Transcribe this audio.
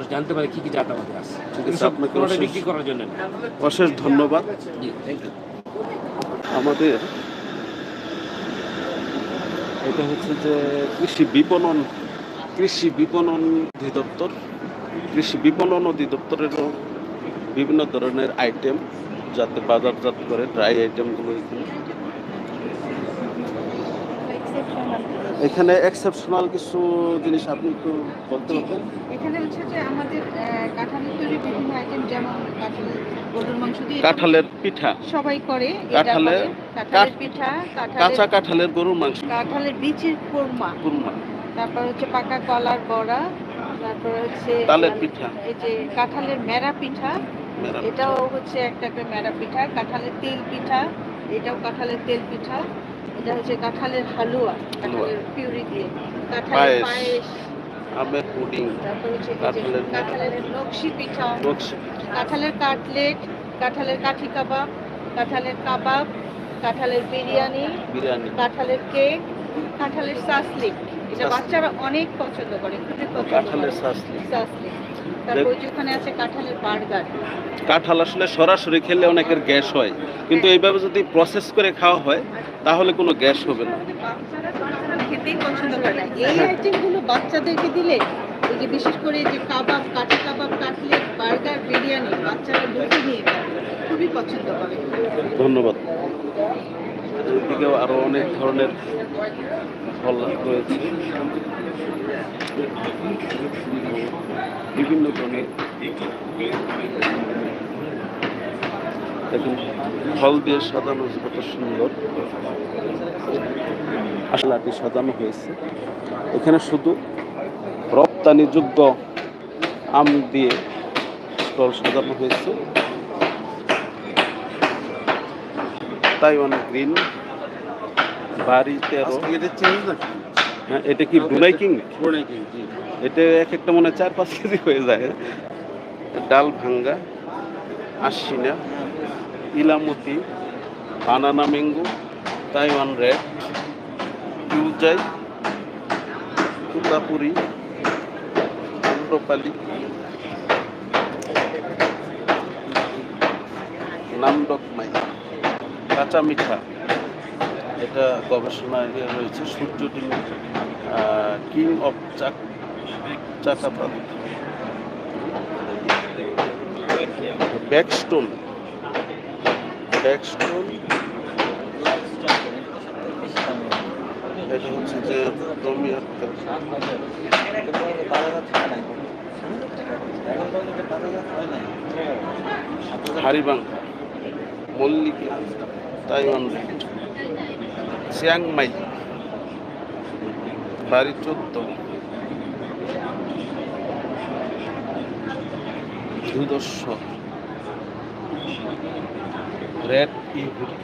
মানুষ জানতে পারে কি কি জাত আমাদের আছে কোনোটা বিক্রি করার জন্য অশেষ ধন্যবাদ। আমাদের এটা হচ্ছে যে কৃষি বিপণন কৃষি বিপণন অধিদপ্তর। কৃষি বিপণন অধিদপ্তরেরও বিভিন্ন ধরনের আইটেম যাতে বাজারজাত করে ড্রাই আইটেমগুলো এখানে এখানে এক্সেপশনাল কিছু জিনিস আপনি একটু বলতে পারবেন? এখানে হচ্ছে যে আমাদের কাঁঠালের তৈরি বিভিন্ন আইটেম যেমন কাঁঠালের গরুর মাংস দিয়ে কাঁঠালের পিঠা। সবাই করে এটা কাঁঠালের-। কাঁঠালের কাঠ- পিঠা কাঁচা কাঁঠালের গরুর মাংস। কাঁঠালের বীজের কোরমা কুরমা তারপর হচ্ছে পাকা কলার বড়া তারপর হচ্ছে তালের পিঠা। এই যে কাঁঠালের মেরা পিঠা। এটাও হচ্ছে একটা একটা মেরা পিঠা কাঁঠালের তেল পিঠা এটাও কাঁঠালের তেল পিঠা। এটা হচ্ছে কাঁঠালের হালুয়া কাঁঠালের পিউরি দিয়ে। কাঁঠালের পায়েস। আমের পুডিং কাঁঠালের। কাঁঠালের নকশি পিঠা কাঁঠালের কাটলেট কাঁঠালের কাঠি কাবাব কাঁঠালের কাবাব কাঁঠালের বিরিয়ানি বিরিয়ানি। কাঁঠালের কেক কাঁঠালের সাসলিক। এটা বাচ্চারা অনেক পছন্দ করে খুবই পছন্দ কাঁঠালের সাসলিক। তারপর ওখানে আছে কাঁঠালের বার্গার। কাঁঠাল আসলে সরাসরি খেলে অনেকের গ্যাস হয়। কিন্তু এইভাবে যদি প্রসেস করে খাওয়া হয় তাহলে কোনো গ্যাস হবে না। খেতেই পছন্দ করে না এই আইটেমগুলো বাচ্চাদেরকে দিলে এই যে বিশেষ করে যে কাবাব কাঠি কাবাব কাটলেট বার্গার বিরিয়ানি বাচ্চারা নিয়ে খুবই পছন্দ করে ধন্যবাদ। এদিকেও আরও অনেক ধরনের ফল রয়েছে। বিভিন্ন ধরনের দেখুন। ফল দিয়ে সাজানো কত সুন্দর। আসলাটি সাজানো হয়েছে। এখানে শুধু রপ্তানিযোগ্য আম দিয়ে স্টল সাজানো হয়েছে। তাইওয়ান গ্রিন বাড়ি তেরো। হ্যাঁ এটা কি ব্রুনাই কিং? এটা এক একটা মনে হয় চার পাঁচ কেজি হয়ে যায়। ডাল ভাঙ্গা আশিনা ইলামতি, বানানা ম্যাঙ্গো, তাইওয়ান রেড, ইউজাই, তুতাপুরি আম্রপালি নামডকমাই কাঁচা মিঠা, এটা গবেষণায় রয়েছে, সূর্য ডিম কিং অফ চাক চাকাপাত ব্যাকস্টোন। ব্যাকস্টোন এটা হচ্ছে যে মল্লিকা তাইওয়ান চিয়াংমাই বাড়ি চোদ্দ। দুদর্শ রেড ইহুরি